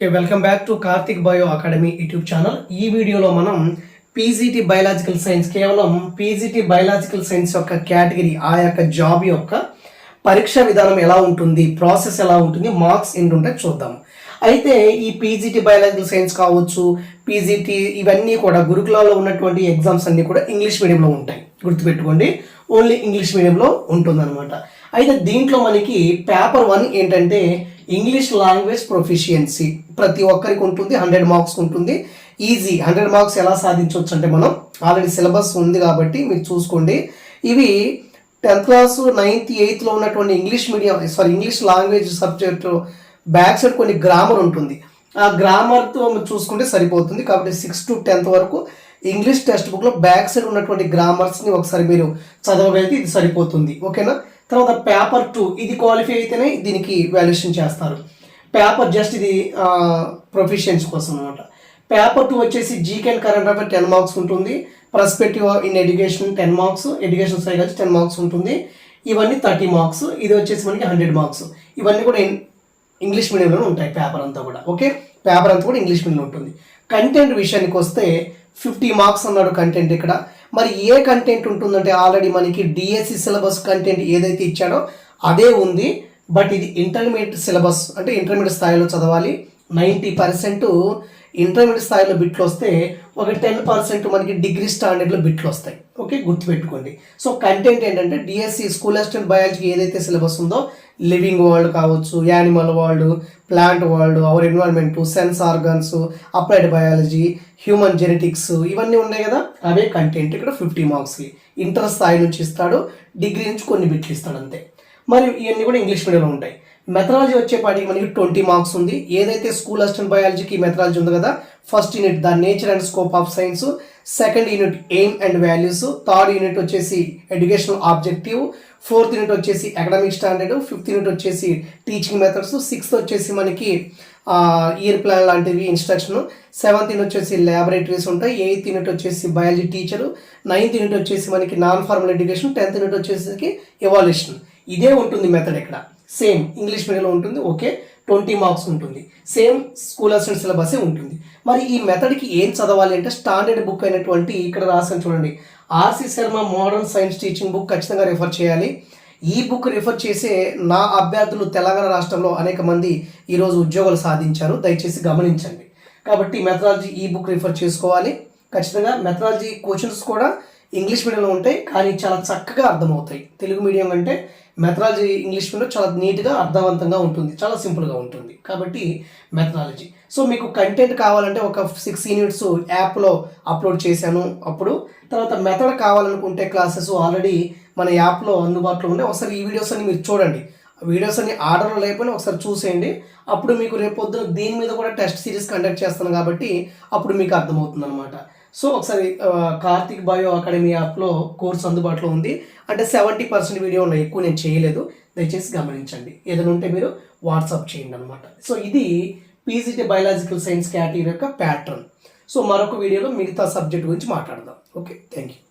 Okay welcome back to Karthik bio academy YouTube channel ఈ వీడియోలో మనం పీజీటీ బయలాజికల్ సైన్స్ కేవలం పీజీటీ బయలాజికల్ సైన్స్ యొక్క కేటగిరీ ఆ యొక్క జాబ్ యొక్క పరీక్ష విధానం ఎలా ఉంటుంది ప్రాసెస్ ఎలా ఉంటుంది మార్క్స్ ఏంటి ఉంటాయి చూద్దాం. అయితే ఈ పీజీటీ బయాలజికల్ సైన్స్ కావచ్చు పీజీటీ ఇవన్నీ కూడా గురుకులాల్లో ఉన్నటువంటి ఎగ్జామ్స్ అన్నీ కూడా ఇంగ్లీష్ మీడియంలో ఉంటాయి. గుర్తుపెట్టుకోండి ఓన్లీ ఇంగ్లీష్ మీడియంలో ఉంటుందన్నమాట. అయితే దీంట్లో మనకి పేపర్ వన్ ఏంటంటే ఇంగ్లీష్ లాంగ్వేజ్ ప్రొఫిషియన్సీ ప్రతి ఒక్కరికి ఉంటుంది హండ్రెడ్ మార్క్స్ ఉంటుంది. ఈజీ హండ్రెడ్ మార్క్స్ ఎలా సాధించవచ్చు అంటే మనం ఆల్రెడీ సిలబస్ ఉంది కాబట్టి మీరు చూసుకోండి. ఇవి టెన్త్ క్లాస్ నైన్త్ ఎయిత్లో ఉన్నటువంటి English medium sorry English language subject back side కొన్ని గ్రామర్ ఉంటుంది. ఆ గ్రామర్తో చూసుకుంటే సరిపోతుంది. కాబట్టి సిక్స్ టు టెన్త్ వరకు ఇంగ్లీష్ టెక్స్ట్ బుక్లో బ్యాక్ సైడ్ ఉన్నటువంటి గ్రామర్స్ని ఒకసారి మీరు చదవగలిగితే ఇది సరిపోతుంది. ఓకేనా? తర్వాత పేపర్ టూ ఇది క్వాలిఫై అయితేనే దీనికి వాల్యుయేషన్ చేస్తారు. పేపర్ జస్ట్ ఇది ప్రొఫిషియన్స్ కోసం అనమాట పేపర్ టూ వచ్చేసి GK and current affair ten marks ఉంటుంది. Perspective in education ten marks education psychology ten marks ఉంటుంది. ఇవన్నీ థర్టీ మార్క్స్ ఇది వచ్చేసి మనకి హండ్రెడ్ మార్క్స్. ఇవన్నీ కూడా ఇంగ్లీష్ మీడియంలోనే ఉంటాయి పేపర్ అంతా కూడా. ఓకే? పేపర్ అంతా కూడా ఇంగ్లీష్ మీడియంలో ఉంటుంది. కంటెంట్ విషయానికి వస్తే ఫిఫ్టీ మార్క్స్ అన్నాడు కంటెంట్ ఇక్కడ. మరి ఏ కంటెంట్ ఉంటుందంటే ఆల్రెడీ మనకి డిఎస్సి సిలబస్ కంటెంట్ ఏదైతే ఇచ్చాడో అదే ఉంది. బట్ ఇది ఇంటర్మీడియట్ సిలబస్ అంటే ఇంటర్మీడియట్ స్థాయిలో చదవాలి. నైంటీ పర్సెంట్ ఇంటర్మీడియట్ స్థాయిలో బిట్లు వస్తే ఒక టెన్ పర్సెంట్ మనకి డిగ్రీ స్టాండర్డ్లో బిట్లు వస్తాయి. ఓకే? గుర్తుపెట్టుకోండి. సో కంటెంట్ ఏంటంటే డిఎస్సి స్కూల్ అసిస్టెంట్ బయాలజీకి ఏదైతే సిలబస్ ఉందో లివింగ్ వరల్డ్ కావచ్చు animal world plant world our environment sense organs applied biology human genetics ఇవన్నీ ఉన్నాయి కదా? అవే కంటెంట్ ఇక్కడ ఫిఫ్టీ మార్క్స్కి ఇంటర్ స్థాయి నుంచి ఇస్తాడు డిగ్రీ నుంచి కొన్ని బిట్లు ఇస్తాడు అంతే. మరియు ఇవన్నీ కూడా ఇంగ్లీష్ మీడియంలో ఉంటాయి. మెథడాలజీ వచ్చేపాటికి మనకి ట్వంటీ మార్క్స్ ఉంది. ఏదైతే స్కూల్ అసిస్టెంట్ బయాలజీకి మెథడాలజీ ఉంది కదా first unit the nature and scope of science second unit aim and values third unit వచ్చేసి ఎడ్యుకేషనల్ ఆబ్జెక్టివ్ ఫోర్త్ యూనిట్ వచ్చేసి అకాడమిక్ స్టాండర్డ్ ఫిఫ్త్ యూనిట్ వచ్చేసి టీచింగ్ మెథడ్స్ సిక్స్త్ వచ్చేసి మనకి year plan లాంటివి instruction seventh unit వచ్చేసి laboratories ఉంటాయి eighth unit వచ్చేసి biology teacher ninth unit వచ్చేసి మనకి non formal education tenth unit వచ్చేసరికి ఎవాల్యూషన్ ఇదే ఉంటుంది మెథడ్ ఇక్కడ. సేమ్ ఇంగ్లీష్ మీడియంలో ఉంటుంది ఓకే ట్వంటీ మార్క్స్ ఉంటుంది. సేమ్ స్కూల్ అసిస్టెంట్ సిలబసే ఉంటుంది. మరి ఈ మెథడ్కి ఏం చదవాలి అంటే స్టాండర్డ్ బుక్ అయినటువంటి ఇక్కడ రాసాను చూడండి. R C Sharma modern science teaching book ఖచ్చితంగా రిఫర్ చేయాలి. ఈ బుక్ రిఫర్ చేసే నా అభ్యర్థులు తెలంగాణ రాష్ట్రంలో అనేక మంది ఈరోజు ఉద్యోగాలు సాధించారు. దయచేసి గమనించండి. కాబట్టి మెథడాలజీ ఈ బుక్ రిఫర్ చేసుకోవాలి. ఖచ్చితంగా మెథడాలజీ క్వశ్చన్స్ కూడా ఇంగ్లీష్ మీడియంలో ఉంటాయి కానీ చాలా చక్కగా అర్థమవుతాయి. తెలుగు మీడియం అంటే మెథడాలజీ ఇంగ్లీష్ మీడియం చాలా నీట్గా అర్థవంతంగా ఉంటుంది చాలా సింపుల్గా ఉంటుంది. కాబట్టి మెథడాలజీ. సో మీకు కంటెంట్ కావాలంటే ఒక సిక్స్ యూనిట్స్ యాప్లో అప్లోడ్ చేశాను అప్పుడు. తర్వాత మెథడ్ కావాలనుకుంటే క్లాసెస్ ఆల్రెడీ మన యాప్లో అందుబాటులో ఉండే. ఒకసారి ఈ వీడియోస్ అన్ని మీరు చూడండి. వీడియోస్ అన్ని ఆర్డర్లో లేకపోయినా ఒకసారి చూసేయండి. అప్పుడు మీకు రేపొద్దున దీని మీద కూడా టెస్ట్ సిరీస్ కండక్ట్ చేస్తాను కాబట్టి అప్పుడు మీకు అర్థమవుతుంది అనమాట సో ఒకసారి కార్తిక్ బయో అకాడమీ యాప్లో కోర్స్ అందుబాటులో ఉంది. అంటే సెవెంటీ పర్సెంట్ వీడియో ఉన్నాయి. ఎక్కువ నేను చేయలేదు. దయచేసి గమనించండి. ఏదైనా ఉంటే మీరు వాట్సాప్ చేయండి అనమాట సో ఇది పీజీటీ బయాలజికల్ సైన్స్ కేటగిరీ యొక్క ప్యాటర్న్. సో మరొక వీడియోలో మిగతా సబ్జెక్ట్ గురించి మాట్లాడదాం. Okay thank you